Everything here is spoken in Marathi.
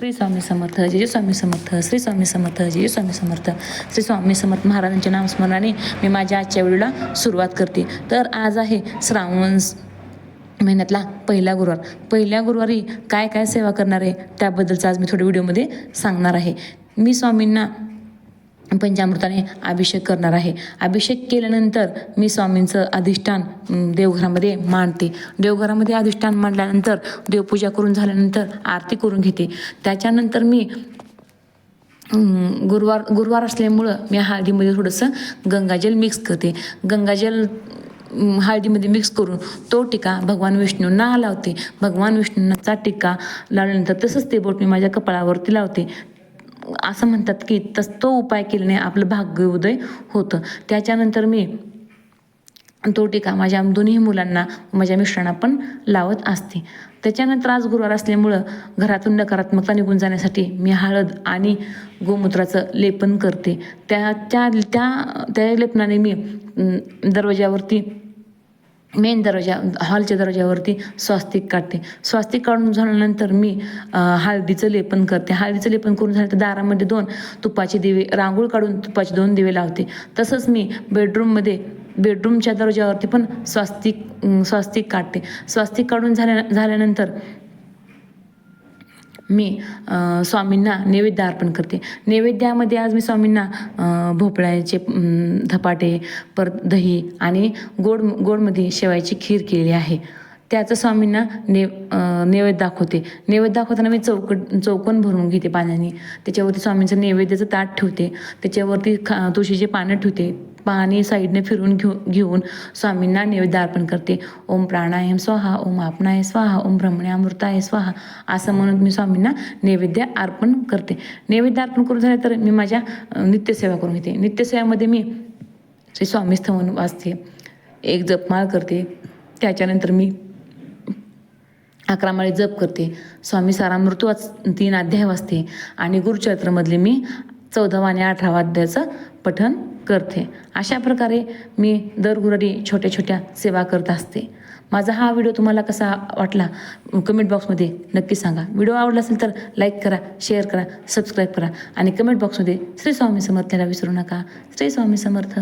श्री स्वामी समर्थ जय स्वामी समर्थ श्री स्वामी समर्थ जय स्वामी समर्थ. श्री स्वामी समर्थ महाराजांच्या नामस्मरणाने मी माझ्या आजच्या वेळेला सुरुवात करते. तर आज आहे श्रावण महिन्यातला पहिला गुरुवार. पहिल्या गुरुवारी काय काय सेवा करणार आहे त्याबद्दलचं आज मी थोड्या व्हिडिओमध्ये सांगणार आहे. मी स्वामींना पंचामृताने अभिषेक करणार आहे. अभिषेक केल्यानंतर मी स्वामींचं अधिष्ठान देवघरामध्ये मांडते. देवघरामध्ये अधिष्ठान मांडल्यानंतर देवपूजा करून झाल्यानंतर आरती करून घेते. त्याच्यानंतर मी गुरुवार गुरुवार असल्यामुळं मी हळदीमध्ये थोडंसं गंगाजल मिक्स करते. गंगाजल हळदीमध्ये मिक्स करून तो टिका भगवान विष्णूंना लावते. भगवान विष्णूंचा टिका लावल्यानंतर तसंच ते बोट मी माझ्या कपाळावरती लावते. असं म्हणतात की तस तो उपाय केल्याने आपलं भाग्योदय होतं. त्याच्यानंतर मी तो टीका माझ्या दोन्ही मुलांना माझ्या मिस्टरांना पण लावत असते. त्याच्यानंतर आज गुरुवार असल्यामुळं घरातून नकारात्मकता निघून जाण्यासाठी मी हळद आणि गोमूत्राचं लेपन करते. त्या त्या त्या त्या लेपनाने मी दरवाज्यावरती मेन दरवाजा हॉलच्या दरवाजावरती स्वास्तिक काढते. स्वास्तिक काढून झाल्यानंतर मी हळदीचं लेपन करते. हळदीचं लेपन करून झालं तर दारामध्ये दोन तुपाचे दिवे रांगोळ काढून तुपाचे दोन दिवे लावते. तसंच मी बेडरूममध्ये बेडरूमच्या दरवाजावरती पण स्वास्तिक स्वास्तिक काढते. स्वास्तिक काढून झाल्या झाल्यानंतर मी स्वामींना नैवेद्य अर्पण करते. नैवेद्यामध्ये आज मी स्वामींना भोपळ्याचे धपाटे परत दही आणि गोड गोडमध्ये शेवायची खीर केलेली आहे. त्याचं स्वामींना ने नैवेद्य दाखवते. नैवेद्य दाखवताना मी चौकट चौकन भरून घेते पाण्याने. त्याच्यावरती स्वामींचं नैवेद्याचं ताट ठेवते. त्याच्यावरती खा तुळशीचे पानं ठेवते. पाणी साईडने फिरून घेऊ घेऊन स्वामींना नैवेद्य अर्पण करते. ओम प्राणायाम स्वाहा ओम आपणाय स्वाहा ओम ब्रह्मणे स्वाहा असं म्हणून मी स्वामींना नैवेद्य अर्पण करते. नैवेद्य अर्पण करून झालं तर मी माझ्या नित्यसेवा करून घेते. नित्यसेवामध्ये मी श्री स्वामी स्थवन वाचते. एक जपमाळ करते. त्याच्यानंतर मी अकरा माळी जप करते. स्वामी सारामृत वाच तीन अध्याय वाचते. आणि गुरुचरित्रमधले मी चौदावा आणि अठरावा अध्यायाचं पठण करते. अशा प्रकारे मी दर गुरुवारी छोट्या छोट्या सेवा करत असते. माझा हा व्हिडिओ तुम्हाला कसा वाटला कमेंट बॉक्समध्ये नक्की सांगा. व्हिडिओ आवडला असेल तर लाईक करा शेअर करा सबस्क्राईब करा आणि कमेंट बॉक्समध्ये श्री स्वामी समर्थाला विसरू नका. श्री स्वामी समर्थ.